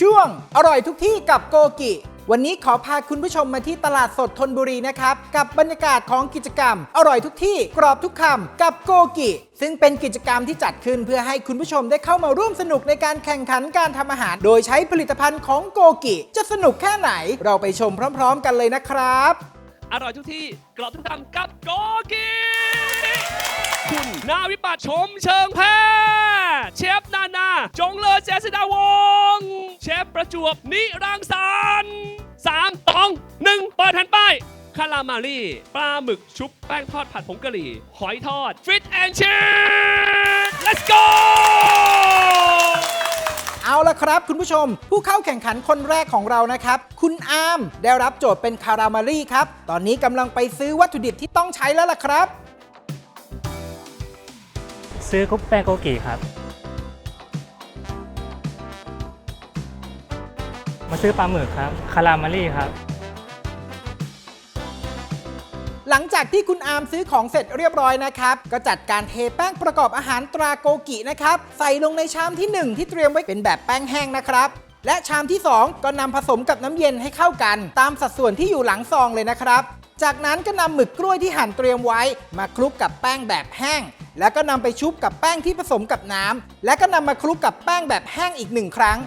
ช่วงอร่อยทุกที่กับโกกิ วันนี้ขอพาคุณผู้ชมมาที่ตลาดสดธนบุรีนะครับ กับบรรยากาศของกิจกรรม อร่อยทุกที่กรอบทุกคำกับโกกิ ซึ่งเป็นกิจกรรมที่จัดขึ้นเพื่อให้คุณผู้ชมได้เข้ามาร่วมสนุกในการแข่งขันการทำอาหาร โดยใช้ผลิตภัณฑ์ของโกกิ จะสนุกแค่ไหนเราไปชมพร้อม ๆ กันเลยนะครับ อร่อยทุกที่กรอบทุกคำกับโกกีคุณนาวิปัตชมเชิงแพทย์ จงเลอเจษดาวงศ์เชฟประจวบนิรังสรรค์สามตองหนึ่งเปิดแผ่นป้ายคารามารีปลาหมึกชุบแป้งทอดผัดผงกะหรี่ หอยทอดฟิตแอนชิพ let's go เอาละครับคุณผู้ชม ผู้เข้าแข่งขันคนแรกของเรานะครับ คุณอาร์มได้รับโจทย์เป็นคารามารีครับ ตอนนี้กำลังไปซื้อวัตถุดิบที่ต้องใช้แล้วล่ะครับ ซื้อคุปแป้งโกกิครับ มาซื้อปลาหมึกครับ คารามารีครับ หลังจากที่คุณอาร์มซื้อของเสร็จเรียบร้อยนะครับ ก็จัดการเทแป้งประกอบอาหารตราโกกินะครับ ใส่ลงในชามที่ 1 ที่เตรียมไว้เป็นแบบแป้งแห้งนะครับ และชามที่ 2 ก็นำผสมกับน้ำเย็นให้เข้ากัน ตามสัดส่วนที่อยู่หลังซองเลยนะครับ จากนั้นก็นำหมึกกล้วยที่หั่นเตรียมไว้ มาคลุกกับแป้งแบบแห้ง แล้วก็นำไปชุบกับแป้งที่ผสมกับน้ำและก็นำมาคลุกกับแป้งแบบแห้งอีกหนึ่งครั้ง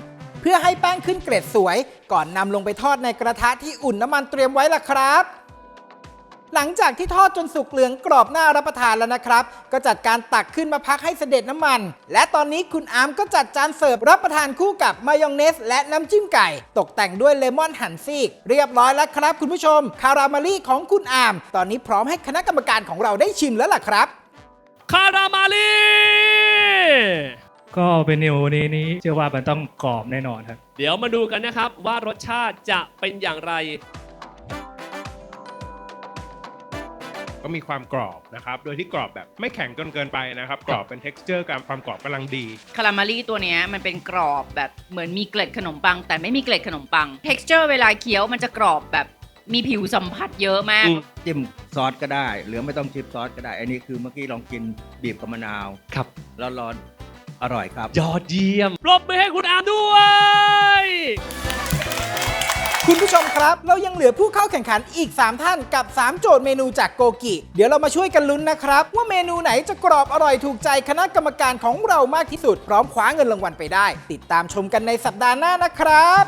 เพื่อให้แป้งขึ้นเกรดสวย ก่อนนำลงไปทอดในกระทะที่อุ่นน้ำมันเตรียมไว้ล่ะครับ หลังจากที่ทอดจนสุกเหลืองกรอบน่ารับประทานแล้วนะครับ ก็จัดการตักขึ้นมาพักให้เสด็จน้ำมัน และตอนนี้คุณอาร์มก็จัดจานเสิร์ฟรับประทานคู่กับมายองเนส และน้ำจิ้มไก่ ตกแต่งด้วยเลมอนหั่นซีก เรียบร้อยแล้วครับ คุณผู้ชม คาราเมลี่ของคุณอาร์มตอนนี้พร้อมให้คณะกรรมการของเราได้ชิมแล้วล่ะครับ คารามารี ก็เป็นเมนูนี้นี้เชื่อว่ามันต้องกรอบแน่นอนครับ เดี๋ยวมาดูกันนะครับว่ารสชาติจะเป็นอย่างไร ก็มีความกรอบนะครับ โดยที่กรอบแบบไม่แข็งจนเกินไปนะครับ กรอบเป็น t e x t อร์การความกรอบกำลังดี คารามารีตัวเนี้ยมันเป็นกรอบแบบเหมือนมีเกล็ดขนมปัง แต่ไม่มีเกล็ดขนมปัง texture เวลาเคี้ยวมันจะกรอบแบบมีผิวสัมผัสเยอะมาก อืม จิ้มซอสก็ได้ หรือไม่ต้องจิ้มซอสก็ได้ อันนี้คือเมื่อกี้ลองกินบีบกับมะนาวครับแล้วร้อนๆ อร่อยครับ ยอดเยี่ยม ปรบมือให้คุณอาร์มด้วย คุณผู้ชมครับ เรายังเหลือผู้เข้าแข่งขันอีก 3 ท่านกับ 3 โจทย์เมนูจากโกกิ เดี๋ยวเรามาช่วยกันลุ้นนะครับ ว่าเมนูไหนจะกรอบอร่อยถูกใจคณะกรรมการของเรามากที่สุด พร้อมคว้าเงินรางวัลไปได้ ติดตามชมกันในสัปดาห์หน้านะครับ